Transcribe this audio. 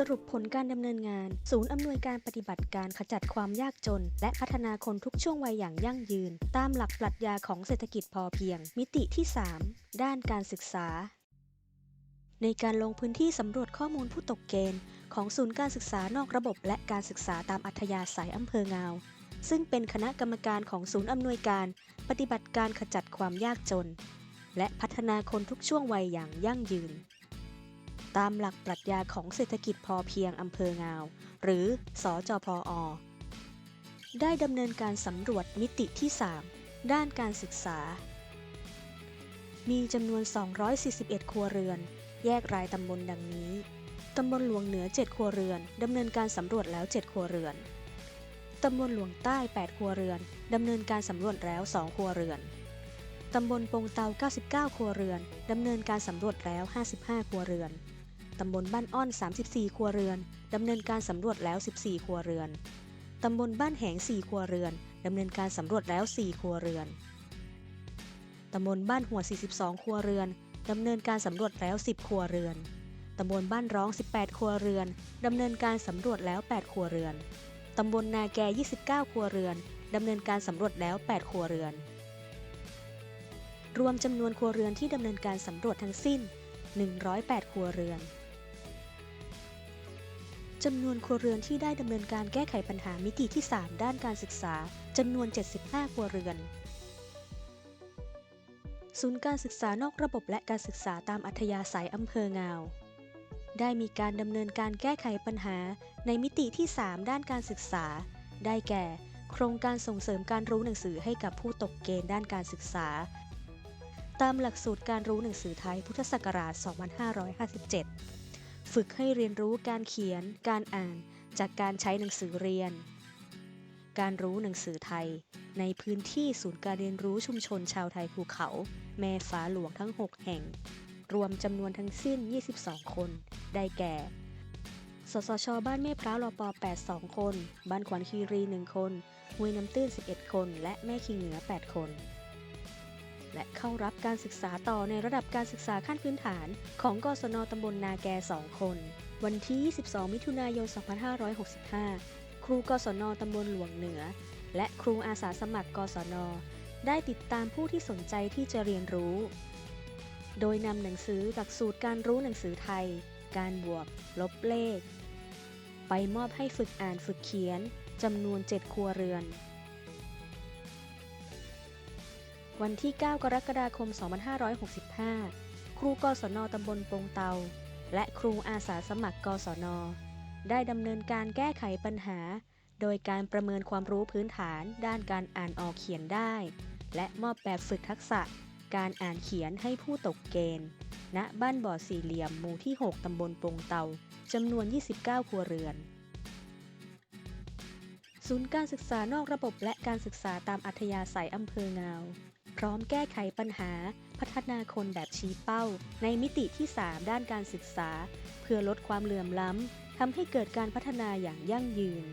สรุปผลการดำเนินงาน ศูนย์อำนวยการปฏิบัติการขจัดความยากจน และพัฒนาคนทุกช่วงวัยอย่างยั่งยืน ตามหลักปรัชญาของเศรษฐกิจพอเพียง มิติที่ 3 ด้านการศึกษา ในการลงพื้นที่สำรวจข้อมูลผู้ตกเกณฑ์ ของศูนย์การศึกษานอกระบบ และการศึกษาตามอัธยาศัยอำเภองาว ซึ่งเป็นคณะกรรมการของศูนย์อำนวยการ ปฏิบัติการขจัดความยากจน และพัฒนาคนทุกช่วงวัยอย่างยั่งยืน ตามหลักปรัชญาของเศรษฐกิจพอเพียงอำเภองาว หรือสอจพอได้ดำเนินการสำรวจมิติที่ 3 ด้านการศึกษา มีจำนวน 241 ครัวเรือน แยกรายตำบลดังนี้ ตำบลหลวงเหนือ 7 ครัวเรือน ดำเนินการสำรวจแล้ว 7 ครัวเรือน ตำบลหลวงใต้ 8 ครัวเรือน ดำเนินการสำรวจแล้ว 2 ครัวเรือน ตำบลปงเตา 99 ครัวเรือน ดำเนินการสำรวจแล้ว 55 ครัวเรือน ตำบลบ้านอ้อน 34 ครัวเรือน ดำเนินการสำรวจแล้ว 14 ครัวเรือน ตำบลบ้านแหง 4 ครัวเรือน ดำเนินการสำรวจแล้ว 4 ครัวเรือน ตำบลบ้านหัว 42 ครัวเรือน ดำเนินการสำรวจแล้ว 10 ครัวเรือน ตำบลบ้านร้อง 18 ครัวเรือน ดำเนินการสำรวจแล้ว 8 ครัวเรือน ตำบลนาแก 29 ครัวเรือน ดำเนินการสำรวจแล้ว 8 ครัวเรือน รวมจำนวนครัวเรือนที่ดำเนินการสำรวจทั้งสิ้น 108 ครัวเรือน จำนวนครัวเรือนที่ได้ดำเนินการแก้ไขปัญหามิติที่ 3 ด้านการศึกษาจำนวน 75 ครัวเรือน ศูนย์การศึกษานอกระบบและการศึกษาตามอัธยาศัยอำเภองาว ได้มีการดำเนินการแก้ไขปัญหาในมิติที่ 3 ด้านการศึกษา ได้แก่ โครงการส่งเสริมการรู้หนังสือให้กับผู้ตกเกณฑ์ด้านการศึกษา ตามหลักสูตรการรู้หนังสือไทยพุทธศักราช 2557 ฝึกให้เรียนรู้การเขียน การอ่านจากการใช้หนังสือเรียน การรู้หนังสือไทย ในพื้นที่ศูนย์การเรียนรู้ชุมชนชาวไทยภูเขา แม่ฟ้าหลวงทั้ง 6 แห่ง รวมจำนวนทั้งสิ้น 22 คน ได้แก่ สสช บ้านแม่พร้าวรอปอ82 คน บ้านขวัญคีรี 1 คนห้วยน้ำตื้น 11 คน และแม่คิงเหนือ 8 คน และเข้ารับการศึกษาต่อในระดับการศึกษาขั้นพื้นฐาน ของกศนตำบลนาแก 2 คน วันที่ 22 มิถุนายน 2565 ครูกศนตำบลหลวงเหนือ และครูอาสาสมัครกศน ได้ติดตามผู้ที่สนใจที่จะเรียนรู้ โดยนำหนังสือหลักสูตรการรู้หนังสือไทย การบวก ลบเลข ไปมอบให้ฝึกอ่านฝึกเขียนจำนวน 7 ครัวเรือน วันที่ 9 กรกฎาคม 2565 ครูกศนตำบลปงเตา และครูอาสาสมัครกศน ได้ดำเนินการแก้ไขปัญหา โดยการประเมินความรู้พื้นฐานด้านการอ่านออกเขียนได้ และมอบแบบฝึกทักษะ การอ่านเขียนให้ผู้ตกเกณฑ์ ณ บ้านบ่อสี่เหลี่ยมหมู่ที่ 6 ตำบลปงเตาจำนวน 29 ครัวเรือนศูนย์การศึกษานอกระบบและการศึกษาตามอัธยาศัยอำเภองาว พร้อมแก้ไขปัญหา พัฒนาคนแบบชี้เป้า ในมิติที่ 3 ด้านการศึกษา เพื่อลดความเหลื่อมล้ำทำให้เกิดการพัฒนาอย่างยั่งยืน